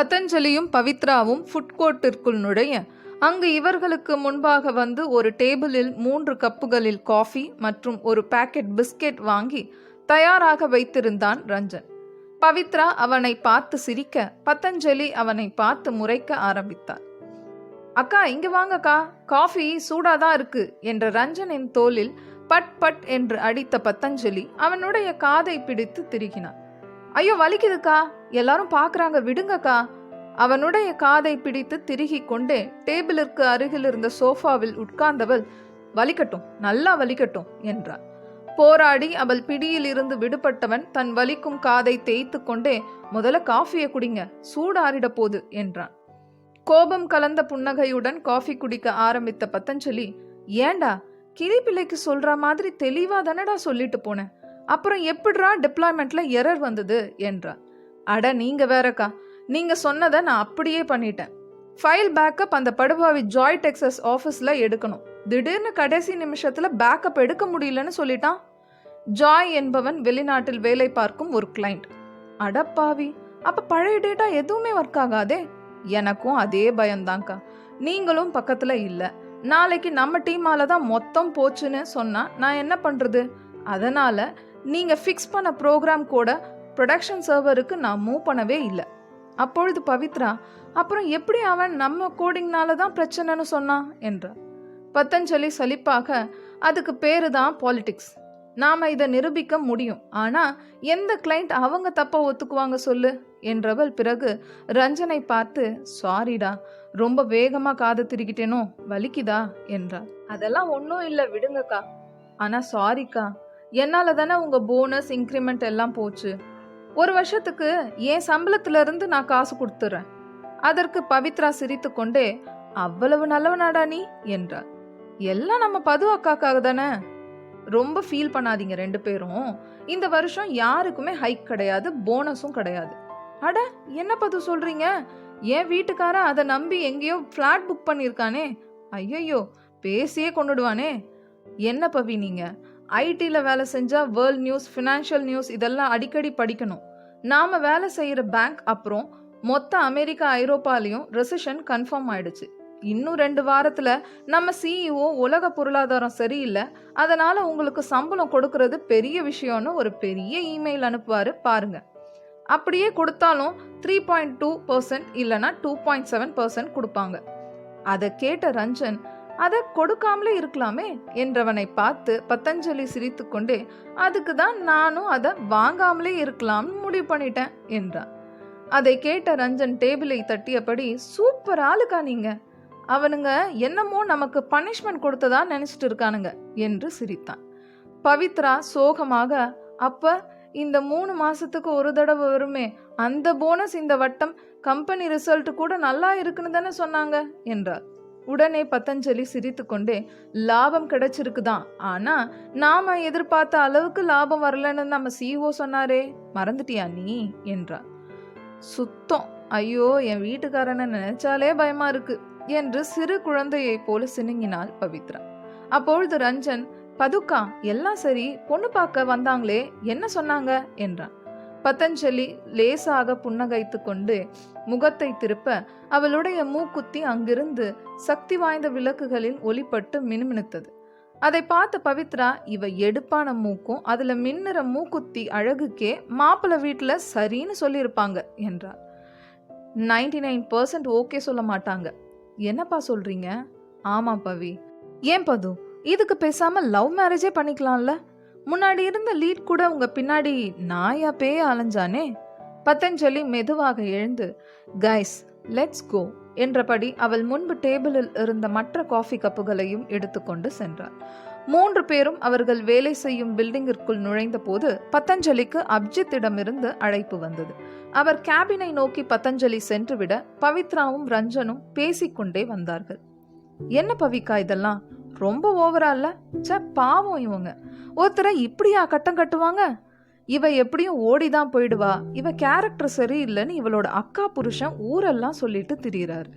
பதஞ்சலியும் பவித்ராவும் food கோர்ட்டிற்குள் நுழைய அங்கு இவர்களுக்கு முன்பாக வந்து ஒரு டேபிளில் மூன்று கப்புகளில் காஃபி மற்றும் ஒரு பாக்கெட் பிஸ்கெட் வாங்கி தயாராக வைத்திருந்தான் ரஞ்சன். பவித்ரா அவனை பார்த்து சிரிக்க பதஞ்சலி அவனை பார்த்து முறைக்க ஆரம்பித்தார் அக்கா இங்க வாங்கக்கா காஃபி சூடாதான் இருக்கு என்ற ரஞ்சனின் தோளில் பட் பட் என்று அடித்த பத்தஞ்சலி அவனுடைய காதை பிடித்து திருகினான் ஐயோ வலிக்குதுக்கா. எல்லாரும் பார்க்குறாங்க விடுங்கக்கா. அவனுடைய காதை பிடித்து திருகி கொண்டே டேபிளிற்கு அருகில் இருந்த சோஃபாவில் உட்கார்ந்தவள் வலிக்கட்டும் நல்லா வலிக்கட்டும் என்றாள். போராடி அவள் பிடியில் இருந்து விடுபட்டவன் தன் வலிக்கும் காதை தேய்த்து கொண்டே முதல்ல காஃபியை குடிங்க சூடாறிட போது என்றான். கோபம் கலந்த புன்னகையுடன் காஃபி குடிக்க ஆரம்பித்த பத்தஞ்சலி ஏண்டா கிளி பிள்ளைக்கு சொல்ற மாதிரி தெளிவா தானடா சொல்லிட்டு போனேன் அப்புறம் எப்படிரா டிப்ளாய்மெண்ட்டில் எரர் வந்தது என்றார் அட நீங்கள் வேறக்கா. நீங்கள் சொன்னதை நான் அப்படியே பண்ணிட்டேன். ஃபைல் பேக்கப் அந்த படுபாவி ஜாய் டெக்ஸஸ் ஆஃபீஸில் எடுக்கணும். திடீர்னு கடைசி நிமிஷத்தில் பேக்கப் எடுக்க முடியலன்னு சொல்லிட்டான். ஜாய் என்பவன் வெளிநாட்டில் வேலை பார்க்கும் ஒரு கிளைண்ட் அடப்பாவி அப்போ பழைய டேட்டா எதுவுமே ஒர்க் ஆகாதே? எனக்கும் அதே பயம்தான்க்கா. நீங்களும் பக்கத்தில் இல்லை. நாளைக்கு நம்ம டீமால தான் மொத்தம் போச்சுன்னு சொன்னால் நான் என்ன பண்ணுறது அதனால் நீங்கள் ஃபிக்ஸ் பண்ண ப்ரோக்ராம் கூட ப்ரொடக்ஷன் சர்வருக்கு நான் மூவ் பண்ணவே இல்லை. அப்பொழுது பவித்ரா அப்புறம் எப்படி அவன் நம்ம கோடிங்னால தான் பிரச்சனைன்னு சொன்னான் என்றார் பத்தஞ்சலி சலிப்பாக அதுக்கு பேரு தான் பாலிடிக்ஸ் நாம் இதை நிரூபிக்க முடியும். ஆனால் எந்த கிளைண்ட் அவங்க தப்பை ஒத்துக்குவாங்க சொல்லு? என்றவள் பிறகு ரஞ்சனை பார்த்து சாரிடா ரொம்ப வேகமாக காது திருக்கிட்டேனோ வலிக்குதா? என்றார் அதெல்லாம் ஒன்றும் இல்லை விடுங்கக்கா. ஆனால் சாரிக்கா என்னால் தானே உங்கள் போனஸ் இன்க்ரிமெண்ட் எல்லாம் போச்சு. ஒரு வருஷத்துக்கு என் சம்பளத்திலிருந்து நான் காசு கொடுத்துறேன். அதற்கு பவித்ரா சிரித்து கொண்டே அவ்வளவு நல்லவனாடா நீ? என்றார் எல்லாம் நம்ம பது அக்காக்காக தானே? ரொம்ப ஃபீல் பண்ணாதீங்க ரெண்டு பேரும். இந்த வருஷம் யாருக்குமே ஹைக் கிடையாது போனஸும் கிடையாது. அட என்ன பது சொல்றீங்க? என் வீட்டுக்காரன் அதை நம்பி எங்கேயோ ஃப்ளாட் புக் பண்ணியிருக்கானே. ஐயையோ பேசியே கொண்டுடுவானே. என்ன பவி நீங்கள் ஐடியில் வேலை செஞ்சால் வேர்ல்ட் நியூஸ் ஃபினான்ஷியல் நியூஸ் இதெல்லாம் அடிக்கடி படிக்கணும். நாம வேலை செய்கிற பேங்க் அப்புறம் மொத்த அமெரிக்கா ஐரோப்பாலையும் ரெசிஷன் கன்ஃபார்ம் ஆயிடுச்சு. இன்னும் ரெண்டு வாரத்தில் நம்ம சிஇஓ உலக பொருளாதாரம் சரியில்லை. அதனால் உங்களுக்கு சம்பளம் கொடுக்கறது பெரிய விஷயம்னு ஒரு பெரிய இமெயில் அனுப்புவாரு பாருங்கள் அப்படியே கொடுத்தாலும் த்ரீ பாயிண்ட் டூ பர்சன்ட் இல்லைன்னா டூ பாயிண்ட் செவன் பர்சன்ட் கொடுப்பாங்க. அதை கேட்ட ரஞ்சன் அதை கொடுக்காமலே இருக்கலாமே என்றவனை பார்த்து பத்தஞ்சலி சிரித்துக்கொண்டே அதுக்கு தான் நானும் அதை வாங்காமலே இருக்கலாம்னு முடிவு பண்ணிட்டேன் என்றான். அதை கேட்ட ரஞ்சன் டேபிளை தட்டியபடி சூப்பர் ஆளுக்கா நீங்க? அவனுங்க என்னமோ நமக்கு பனிஷ்மெண்ட் கொடுத்ததா நினைச்சிட்டு இருக்கானுங்க என்று சிரித்தான். பவித்ரா சோகமாக அப்ப இந்த மூணு மாசத்துக்கு ஒரு தடவை வருமே அந்த போனஸ் இந்த வட்டம் கம்பெனி ரிசல்ட் கூட நல்லா இருக்குன்னு தானே சொன்னாங்க என்றார் உடனே பத்தஞ்சலி சிரித்துக்கொண்டே லாபம் கிடைச்சிருக்குதான் ஆனா நாம எதிர்பார்த்த அளவுக்கு லாபம் வரலன்னு நம்ம சிஓ சொன்னாரே மறந்துட்டியா நீ? என்றார். சுத்தம். ஐயோ என் வீட்டுக்காரனை நினைச்சாலே பயமா இருக்கு என்று சிறு குழந்தையை போல சினுங்கினாள் பவித்ரா. அப்பொழுது ரஞ்சன் பதுக்கா எல்லாம் சரி பொண்ணு பார்க்க வந்தாங்களே என்ன சொன்னாங்க? என்றான். பதஞ்சலி லேசாக புன்னகைத்து கொண்டு முகத்தை திருப்ப அவளுடைய மூக்குத்தி அங்கிருந்து சக்தி வாய்ந்த விளக்குகளில் ஒளிப்பட்டு மினுமினுத்தது. அதை பார்த்த பவித்ரா இவ எடுப்பான மூக்கும் அதுல மின்னுற மூக்குத்தி அழகுக்கே மாப்பிள்ளை வீட்டில் சரின்னு சொல்லியிருப்பாங்க என்றார் நைன்டி நைன் பர்சன்ட் ஓகே சொல்ல மாட்டாங்க. என்னப்பா சொல்றீங்க? ஆமா பவி. ஏன் பது? இதுக்கு பேசாம லவ் மேரேஜே பண்ணிக்கலாம்ல? முன்னாடி இருந்த லீட் கூட உங்க பின்னாடி நாயா பேய அலைஞ்சானே? பத்தஞ்சலி மெதுவாக எழுந்து கைஸ் லெட்ஸ் கோ என்றபடி அவள் முன்பு டேபிளில் இருந்த மற்ற காஃபி கப்புகளையும் எடுத்துக்கொண்டு சென்றாள். மூன்று பேரும் அவர்கள் வேலை செய்யும் பில்டிங்கிற்குள் நுழைந்த போது பத்தஞ்சலிக்கு அப்ஜித்திடமிருந்து அழைப்பு வந்தது. அவர் கேபினை நோக்கி பத்தஞ்சலி சென்றுவிட பவித்ராவும் ரஞ்சனும் பேசிக்கொண்டே வந்தார்கள். என்ன பவிக்கா இதெல்லாம்? ரொம்ப ஓவரால்ல ச்சே பாவம் இவங்க. ஒருத்தரை இப்படியா கட்டம் கட்டுவாங்க? இவ எப்படியும் ஓடிதான் போயிடுவா. இவ கேரக்டர் சரியில்லைன்னு இவளோட அக்கா புருஷன் ஊரெல்லாம் சொல்லிட்டு திரியிறாரு.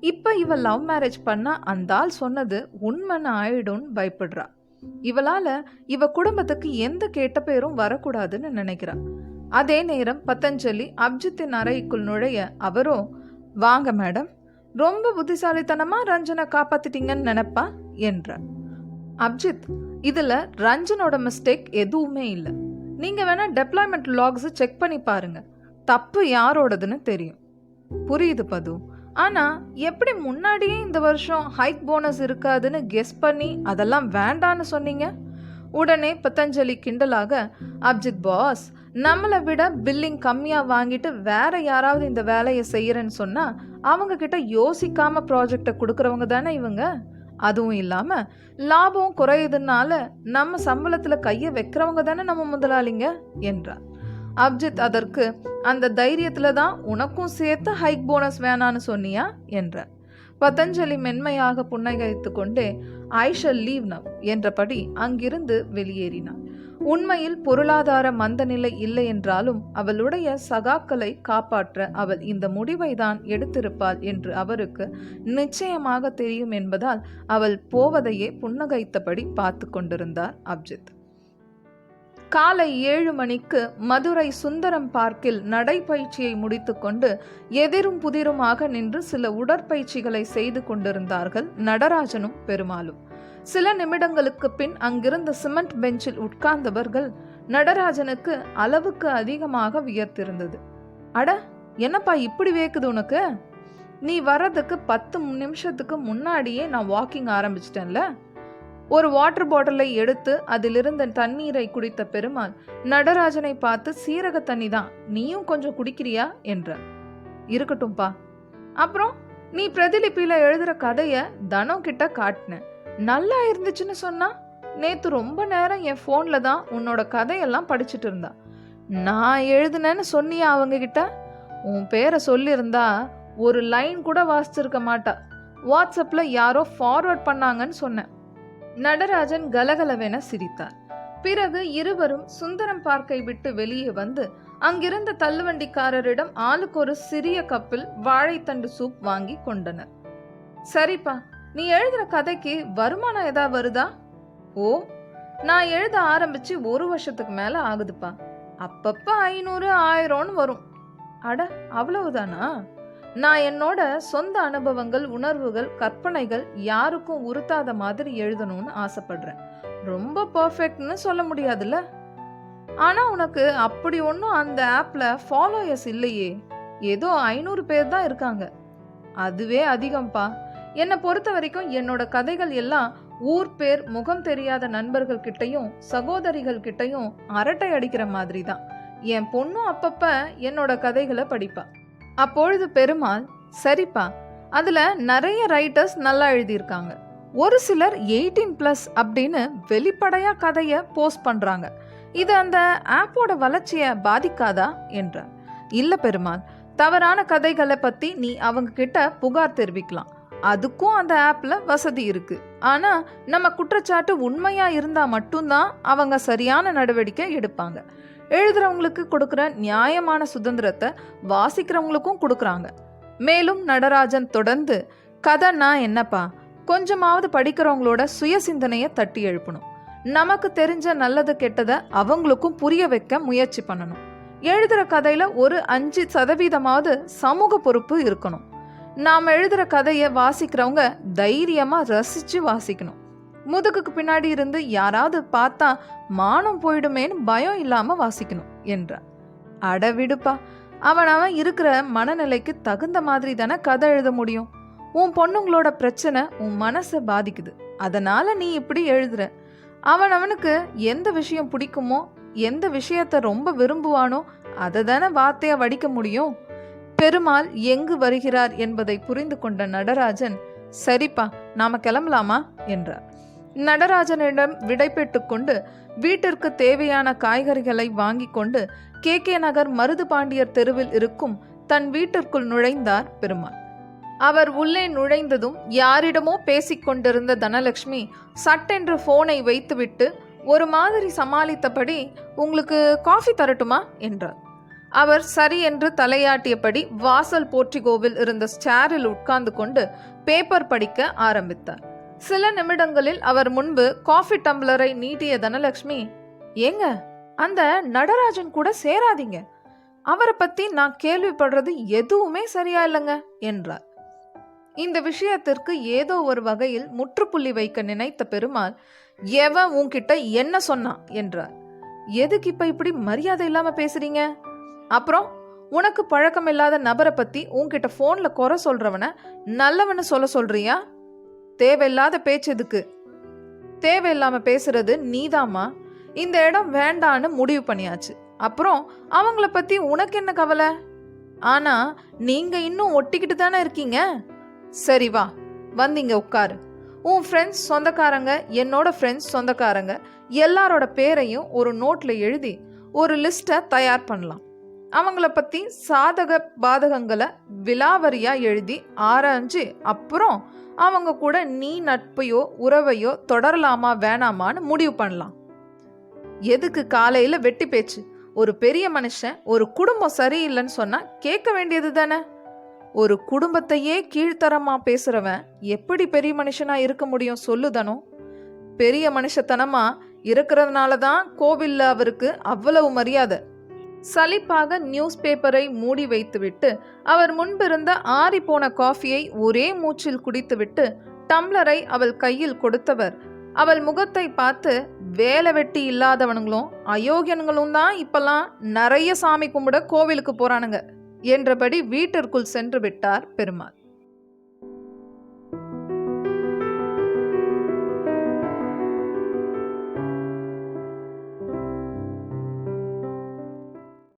இப்ப இவ லவ் மேரேஜ் பண்ணா அந்த ஆள் சொன்னது உண்மைன்னு ஆயிடும்னு பயப்படுறா. இவளால இவ குடும்பத்துக்கு எந்த கெட்ட பேரும் வரக்கூடாதுன்னு நினைக்கிறா. அதே நேரம் பத்தஞ்சலி அப்ஜித்தின் அறைக்குள் நுழைய அவரோ வாங்க மேடம் ரொம்ப புத்திசாலித்தனமா ரஞ்சனை காப்பாத்திட்டீங்கன்னு நினைப்பா? என்றார். அப்ஜித் இதில் ரஞ்சனோட மிஸ்டேக் எதுவுமே இல்லை. நீங்கள் வேணால் டெப்ளாய்மெண்ட் லாக்ஸ் செக் பண்ணி பாருங்க. தப்பு யாரோடதுன்னு தெரியும். புரியுது பது. ஆனால் எப்படி முன்னாடியே இந்த வருஷம் ஹைக் போனஸ் இருக்காதுன்னு கெஸ் பண்ணி அதெல்லாம் வேண்டான்னு சொன்னீங்க? உடனே பதஞ்சலி கிண்டலாக அப்ஜித் பாஸ் நம்மளை விட பில்லிங் கம்மியாக வாங்கிட்டு வேற யாராவது இந்த வேலையை செய்யறேன்னு சொன்னால் அவங்க கிட்ட யோசிக்காம ப்ராஜெக்டை கொடுக்குறவங்க தானே இவங்க? அதுவும் இல்லாமல் லாபம் குறையுதுனால நம்ம சம்பளத்தில் கையை வைக்கிறவங்க தானே நம்ம முதலாளிங்க என்றார். அப்ஜித் அதற்கு அந்த தைரியத்தில் தான் உனக்கும் சேர்த்து ஹைக் போனஸ் வேணான்னு சொன்னியா என்றார். பதஞ்சலி மென்மையாக புன்னகைத்து கொண்டே ஐ ஷல் லீவ் நவ் என்றபடி அங்கிருந்து வெளியேறினார். உண்மையில் பொருளாதார மந்தநிலை இல்லை என்றாலும் அவளுடைய சகாக்களை காப்பாற்ற அவள் இந்த முடிவை தான் எடுத்திருப்பாள் என்று அவருக்கு நிச்சயமாக தெரியும் என்பதால் அவள் போவதையே புன்னகைத்தபடி பார்த்து கொண்டிருந்தார் அப்ஜித். காலை ஏழு மணிக்கு மதுரை சுந்தரம் பார்க்கில் நடைப்பயிற்சியை முடித்துக்கொண்டு எதிரும் புதிருமாக நின்று சில உடற்பயிற்சிகளை செய்து கொண்டிருந்தார்கள் நடராஜனும் பெருமாளும். சில நிமிடங்களுக்கு பின் அங்கிருந்த சிமெண்ட் பெஞ்சில் உட்கார்ந்தவர்கள் நடராஜனுக்கு அளவுக்கு அதிகமாக வியர்த்திருந்தது. அட என்னப்பா இப்படி வேக்குது உனக்கு? நீ வர்றதுக்கு பத்து நிமிஷத்துக்கு முன்னாடியே நான் வாக்கிங் ஆரம்பிச்சிட்டேன்ல? ஒரு வாட்டர் பாட்டிலை எடுத்து அதிலிருந்த தண்ணீரை குடித்த பெருமாள் நடராஜனை பார்த்து சீரக தண்ணி தான் நீயும் கொஞ்சம் குடிக்கிறியா? என்றார். இருக்கட்டும்பா. அப்புறம் நீ பிரதிலிப்பியில் எழுதுற கதைய தனம் கிட்ட காட்டின. நல்லா இருந்துச்சுன்னு சொன்னா நேத்து ரொம்ப நேரம் என் ஃபோன்ல தான் உன்னோட கதையெல்லாம் படிச்சுட்டு இருந்தா. நான் எழுதுனேன்னு சொன்னியா அவங்க கிட்ட உன் பேரை சொல்லியிருந்தா ஒரு லைன் கூட வாசிச்சிருக்க மாட்டா. வாட்ஸ்அப்ல யாரோ ஃபார்வர்ட் பண்ணாங்கன்னு சொன்னேன். நடராஜன் கலகலவென சிரித்தார். பிறகு இருவரும் சுந்தரம் பார்க்கை விட்டு வெளியே வந்து அங்கிருந்த தள்ளுவண்டிக்காரரிடம் ஆளுக்கு ஒரு சிறிய கப்பில் வாழைத்தண்டு சூப் வாங்கி கொண்டனர். சரிப்பா நீ எழுதுற கதைக்கு வருமானம் ஏதா வருதா? ஓ நான் எழுத ஆரம்பிச்சு ஒரு வருஷத்துக்கு மேல ஆகுதுப்பா. அப்பப்ப ஐநூறு ஆயிரம்னு வரும். அட அவ்வளவுதானா? நான் என்னோட சொந்த அனுபவங்கள் உணர்வுகள் கற்பனைகள் யாருக்கும் உறுத்தாத மாதிரி எழுதணும்னு ஆசைப்படுறேன். ரொம்ப பர்ஃபெக்ட்னு சொல்ல முடியாதுல்ல? ஆனா உனக்கு அப்படி ஒன்றும் அந்த ஆப்ல ஃபாலோயர்ஸ் இல்லையே. ஏதோ ஐநூறு பேர் தான் இருக்காங்க. அதுவே அதிகம்ப்பா. என்னை பொறுத்த வரைக்கும் என்னோட கதைகள் எல்லாம் ஊர் பேர் முகம் தெரியாத நண்பர்கள் கிட்டையும் சகோதரிகள் கிட்டையும் அரட்டை அடிக்கிற மாதிரி தான் என் பொண்ணும் அப்பப்ப என்னோட கதைகளை படிப்பா. அப்பொழுது பெருமாள் சரிப்பா அதுல நிறைய ரைட்டர்ஸ் நல்லா எழுதியிருக்காங்க. ஒரு சிலர் எயிட்டீன் பிளஸ் அப்படின்னு வெளிப்படையா கதைய போஸ்ட் பண்றாங்க. இது அந்த ஆப்போட வளர்ச்சியை பாதிக்காதா? என்றார். இல்ல பெருமாள் தவறான கதைகளை பத்தி நீ அவங்க கிட்ட புகார் தெரிவிக்கலாம். அதுக்கும் அந்த ஆப்பில் வசதி இருக்குது ஆனால் நம்ம குற்றச்சாட்டு உண்மையாக இருந்தால் மட்டும்தான் அவங்க சரியான நடவடிக்கை எடுப்பாங்க. எழுதுறவங்களுக்கு கொடுக்குற நியாயமான சுதந்திரத்தை வாசிக்கிறவங்களுக்கும் கொடுக்குறாங்க. மேலும் நடராஜன் தொடர்ந்து கதைன்னா என்னப்பா? கொஞ்சமாவது படிக்கிறவங்களோட சுய சிந்தனையை தட்டி எழுப்பணும். நமக்கு தெரிஞ்ச நல்லது கெட்டதை அவங்களுக்கும் புரிய வைக்க முயற்சி பண்ணணும். எழுதுகிற கதையில் ஒரு அஞ்சு சதவீதமாவது சமூக பொறுப்பு இருக்கணும். நாம் எழுதுகிற கதையை வாசிக்கிறவங்க தைரியமாக ரசித்து வாசிக்கணும். முதுகுக்கு பின்னாடி இருந்து யாராவது பார்த்தா மானம் போயிடுமேன்னு பயம் இல்லாமல் வாசிக்கணும் என்றார். அட விடுப்பா அவன் அவன் இருக்கிற மனநிலைக்கு தகுந்த மாதிரி தானே கதை எழுத முடியும். உன் பொண்ணுங்களோட பிரச்சனை உன் மனசை பாதிக்குது. அதனால நீ இப்படி எழுதுற. அவன் அவனுக்கு எந்த விஷயம் பிடிக்குமோ எந்த விஷயத்த ரொம்ப விரும்புவானோ அதை தானே வார்த்தையாக வடிக்க முடியும். பெருமாள் எங்கு வருகிறார் என்பதை புரிந்து கொண்ட நடராஜன் சரிப்பா நாம கிளம்பலாமா? என்றார். நடராஜனிடம் விடை கொண்டு வீட்டிற்கு தேவையான காய்கறிகளை வாங்கி கொண்டு கே. கே. நகர் மருது பாண்டியர் தெருவில் இருக்கும் தன் வீட்டிற்குள் நுழைந்தார் பெருமாள். அவர் உள்ளே நுழைந்ததும் யாரிடமோ பேசிக்கொண்டிருந்த தனலட்சுமி சட்டென்று போனை வைத்துவிட்டு ஒரு மாதிரி சமாளித்தபடி உங்களுக்கு காஃபி தரட்டுமா? என்றார். அவர் சரி என்று தலையாட்டியபடி வாசல் போர்ட்டிகோவில் இருந்த ஸ்டேரில் உட்கார்ந்து கொண்டு பேப்பர் படிக்க ஆரம்பித்தார். சில நிமிடங்களில் அவர் முன்பு காஃபி டம்ளரை நீட்டிய தனலட்சுமி ஏங்க அந்த நடராஜன் கூட சேராதீங்க. அவரை பத்தி நான் கேள்விப்படுறது எதுவுமே சரியா இல்லைங்க என்றார். இந்த விஷயத்திற்கு ஏதோ ஒரு வகையில் முற்றுப்புள்ளி வைக்க நினைத்த பெருமாள் எவன் உன்கிட்ட என்ன சொன்னான்? என்றார். எதுக்கு இப்ப இப்படி மரியாதை இல்லாம பேசுறீங்க? அப்புறம் உனக்கு பழக்கம் இல்லாத நபரை பத்தி உன்கிட்ட போன்ல குறை சொல்றவன நல்லவன்னு சொல்ல சொல்றியா? தேவையில்லாத பேச்சு எதுக்கு? தேவையில்லாம பேசுறது நீதாம்மா. இந்த இடம் வேண்டான்னு முடிவு பண்ணியாச்சு. அப்புறம் அவங்கள பத்தி உனக்கு என்ன கவலை? ஆனா நீங்க இன்னும் ஒட்டிக்கிட்டு தானே இருக்கீங்க? சரி வா வந்தீங்க உட்காரு. உன் ஃப்ரெண்ட்ஸ் சொந்தக்காரங்க என்னோட ஃப்ரெண்ட்ஸ் சொந்தக்காரங்க எல்லாரோட பேரையும் ஒரு நோட்ல எழுதி ஒரு லிஸ்ட்டை தயார் பண்ணலாம். அவங்கள பற்றி சாதக பாதகங்களை விலாவரியாக எழுதி ஆராய்ஞ்சு அப்புறம் அவங்க கூட நீ நட்பையோ உறவையோ தொடரலாமா வேணாமான்னு முடிவு பண்ணலாம். எதுக்கு காலையில் வெட்டி பேச்சு? ஒரு பெரிய மனுஷன் ஒரு குடும்பம் சரியில்லைன்னு சொன்னால் கேட்க வேண்டியது தானே? ஒரு குடும்பத்தையே கீழ்த்தரமா பேசுறவன் எப்படி பெரிய மனுஷனா இருக்க முடியும் சொல்லுதனோ பெரிய மனுஷத்தனமா இருக்கிறதுனால தான் கோவிலில் அவருக்கு அவ்வளவு மரியாதை. சலிப்பாக நியூஸ் பேப்பரை மூடி வைத்துவிட்டு அவர் முன்பிருந்த ஆறிப்போன காஃபியை ஒரே மூச்சில் குடித்துவிட்டு டம்ளரை அவள் கையில் கொடுத்தவர். அவள் முகத்தை பார்த்து வேலை வெட்டி இல்லாதவனுங்களும் அயோக்கியன்களும் தான் இப்பெல்லாம் நிறைய சாமி கும்பிட கோவிலுக்கு போறானுங்க என்றபடி வீட்டிற்குள் சென்று விட்டார் பெருமாள்.